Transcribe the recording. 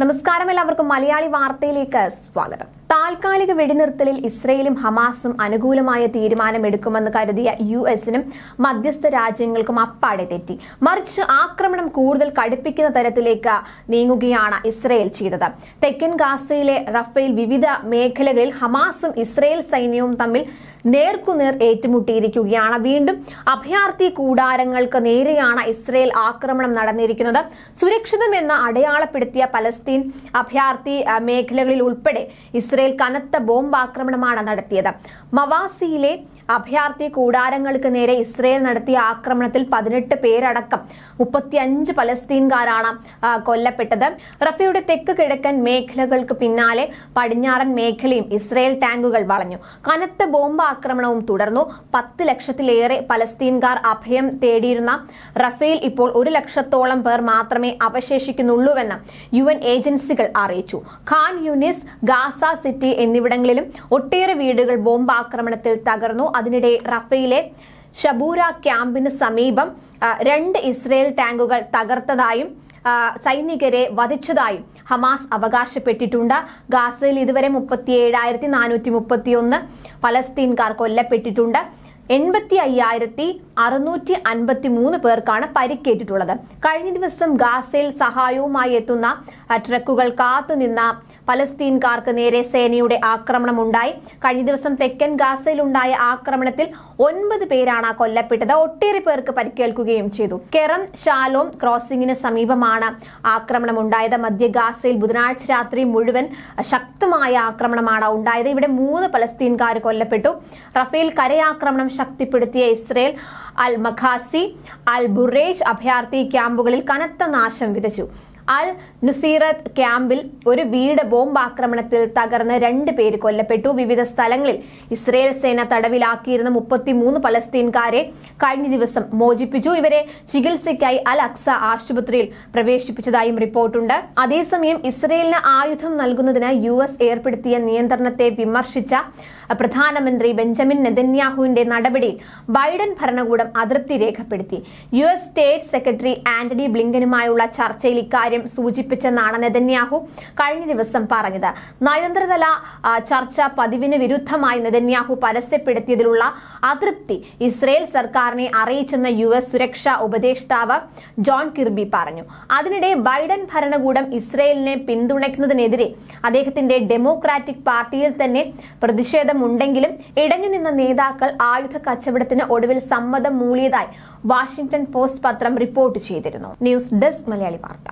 നമസ്കാരം എല്ലാവർക്കും മലയാളി വാർത്തയിലേക്ക് സ്വാഗതം. താൽക്കാലിക വെടിനിർത്തലിൽ ഇസ്രയേലും ഹമാസും അനുകൂലമായ തീരുമാനമെടുക്കുമെന്ന് കരുതിയ യു എസിനും മധ്യസ്ഥ രാജ്യങ്ങൾക്കും അപ്പാടെ തെറ്റി. മറിച്ച് ആക്രമണം കൂടുതൽ കടുപ്പിക്കുന്ന തരത്തിലേക്ക് നീങ്ങുകയാണ് ഇസ്രയേൽ ചെയ്തത്. തെക്കൻ ഗാസയിലെ റഫേൽ വിവിധ മേഖലകളിൽ ഹമാസും ഇസ്രയേൽ സൈന്യവും തമ്മിൽ നേർക്കുനേർ ഏറ്റുമുട്ടിയിരിക്കുകയാണ്. വീണ്ടും അഭയാർത്ഥി കൂടാരങ്ങൾക്ക് നേരെയാണ് ഇസ്രയേൽ ആക്രമണം നടന്നിരിക്കുന്നത്. സുരക്ഷിതമെന്ന് അടയാളപ്പെടുത്തിയ പലസ്തീൻ അഭയാർത്ഥി മേഖലകളിൽ ഉൾപ്പെടെ ഇസ്രയേൽ കനത്ത ബോംബാക്രമണമാണ് നടത്തിയത്. മവാസിയിലെ അഭയാർത്ഥി കൂടാരങ്ങൾക്ക് നേരെ ഇസ്രയേൽ നടത്തിയ ആക്രമണത്തിൽ പതിനെട്ട് പേരടക്കം മുപ്പത്തിയഞ്ച് പലസ്തീൻകാരാണ് കൊല്ലപ്പെട്ടത്. റഫയുടെ തെക്ക് കിഴക്കൻ മേഖലകൾക്ക് പിന്നാലെ പടിഞ്ഞാറൻ മേഖലയും ഇസ്രയേൽ ടാങ്കുകൾ വളഞ്ഞു. കനത്ത ബോംബ് ആക്രമണവും തുടർന്നു. പത്ത് ലക്ഷത്തിലേറെ പലസ്തീൻകാർ അഭയം തേടിയിരുന്ന റഫേൽ ഇപ്പോൾ ഒരു ലക്ഷത്തോളം പേർ മാത്രമേ അവശേഷിക്കുന്നുള്ളൂവെന്ന് യു ഏജൻസികൾ അറിയിച്ചു. ഖാൻ യൂനിസ് ഗാസ സിറ്റി എന്നിവിടങ്ങളിലും ഒട്ടേറെ വീടുകൾ ബോംബ് ആക്രമണത്തിൽ തകർന്നു. അതിനിടെ റഫയിലെ ഷബൂര ക്യാമ്പിന് സമീപം രണ്ട് ഇസ്രയേൽ ടാങ്കുകൾ തകർത്തതായും സൈനികരെ വധിച്ചതായും ഹമാസ് അവകാശപ്പെട്ടിട്ടുണ്ട്. ഗാസയിൽ ഇതുവരെ മുപ്പത്തി ഏഴായിരത്തി നാനൂറ്റി മുപ്പത്തിയൊന്ന് പലസ്തീൻകാർ കൊല്ലപ്പെട്ടിട്ടുണ്ട്. എൺപത്തി അയ്യായിരത്തി അറുന്നൂറ്റി അൻപത്തി മൂന്ന് പേർക്കാണ് പരിക്കേറ്റിട്ടുള്ളത്. കഴിഞ്ഞ ദിവസം ഗാസയിൽ സഹായവുമായി എത്തുന്ന ട്രക്കുകൾ കാത്തുനിന്ന പലസ്തീൻകാർക്ക് നേരെ സേനയുടെ ആക്രമണം ഉണ്ടായി കഴിഞ്ഞ ദിവസം തെക്കൻ ഗാസയിലുണ്ടായ ആക്രമണത്തിൽ ഒൻപത് പേരാണ് കൊല്ലപ്പെട്ടത്. ഒട്ടേറെ പേർക്ക് പരിക്കേൽക്കുകയും ചെയ്തു. കെറം ഷാലോം ക്രോസിംഗിന് സമീപമാണ് ആക്രമണം ഉണ്ടായത്. മധ്യ ഗാസയിൽ ബുധനാഴ്ച രാത്രി മുഴുവൻ ശക്തമായ ആക്രമണമാണ് ഉണ്ടായത്. ഇവിടെ മൂന്ന് പലസ്തീൻകാർ കൊല്ലപ്പെട്ടു. റഫേൽ കരയാക്രമണം ശക്തിപ്പെടുത്തിയ Israel Al Maghazi Al Bureij അഭയാർത്ഥി ക്യാമ്പുകളിൽ കനത്ത നാശം വിതച്ചു. അൽ നുസീറത്ത് ക്യാമ്പിൽ ഒരു വീട് ബോംബാക്രമണത്തിൽ തകർന്ന് രണ്ട് പേര് കൊല്ലപ്പെട്ടു. വിവിധ സ്ഥലങ്ങളിൽ ഇസ്രയേൽ സേന തടവിലാക്കിയിരുന്ന മുപ്പത്തിമൂന്ന് പലസ്തീൻകാരെ കഴിഞ്ഞ ദിവസം മോചിപ്പിച്ചു. ഇവരെ ചികിത്സയ്ക്കായി അൽ അക്സ ആശുപത്രിയിൽ പ്രവേശിപ്പിച്ചതായും റിപ്പോർട്ടുണ്ട്. അതേസമയം ഇസ്രയേലിന് ആയുധം നൽകുന്നതിന് യു എസ് ഏർപ്പെടുത്തിയ നിയന്ത്രണത്തെ വിമർശിച്ച പ്രധാനമന്ത്രി ബെഞ്ചമിൻ നെതന്യാഹുവിന്റെ നടപടിയിൽ ബൈഡൻ ഭരണകൂടം അതൃപ്തി രേഖപ്പെടുത്തി. U S state secretary Antony ബ്ലിങ്കനുമായുള്ള ചർച്ചയിൽ ഇക്കാര്യം സൂചിപ്പിച്ചെന്നാണ് നെതന്യാഹു കഴിഞ്ഞ ദിവസം പറഞ്ഞത്. നയതന്ത്രതല ചർച്ച പതിവിന് വിരുദ്ധമായി നെതന്യാഹു പരസ്യപ്പെടുത്തിയതിലുള്ള അതൃപ്തി ഇസ്രയേൽ സർക്കാരിനെ അറിയിച്ചെന്ന് യു എസ് സുരക്ഷാ ഉപദേഷ്ടാവ് ജോൺ കിർബി പറഞ്ഞു. അതിനിടെ ബൈഡൻ ഭരണകൂടം ഇസ്രയേലിനെ പിന്തുണയ്ക്കുന്നതിനെതിരെ അദ്ദേഹത്തിന്റെ ഡെമോക്രാറ്റിക് പാർട്ടിയിൽ തന്നെ പ്രതിഷേധമുണ്ടെങ്കിലും ഇടഞ്ഞുനിന്ന നേതാക്കൾ ആയുധ കച്ചവടത്തിന് ഒടുവിൽ സമ്മതം മൂളിയതായി വാഷിംഗ്ടൺ പോസ്റ്റ് പത്രം റിപ്പോർട്ട് ചെയ്തിരുന്നു. News desk Malayali Vartha.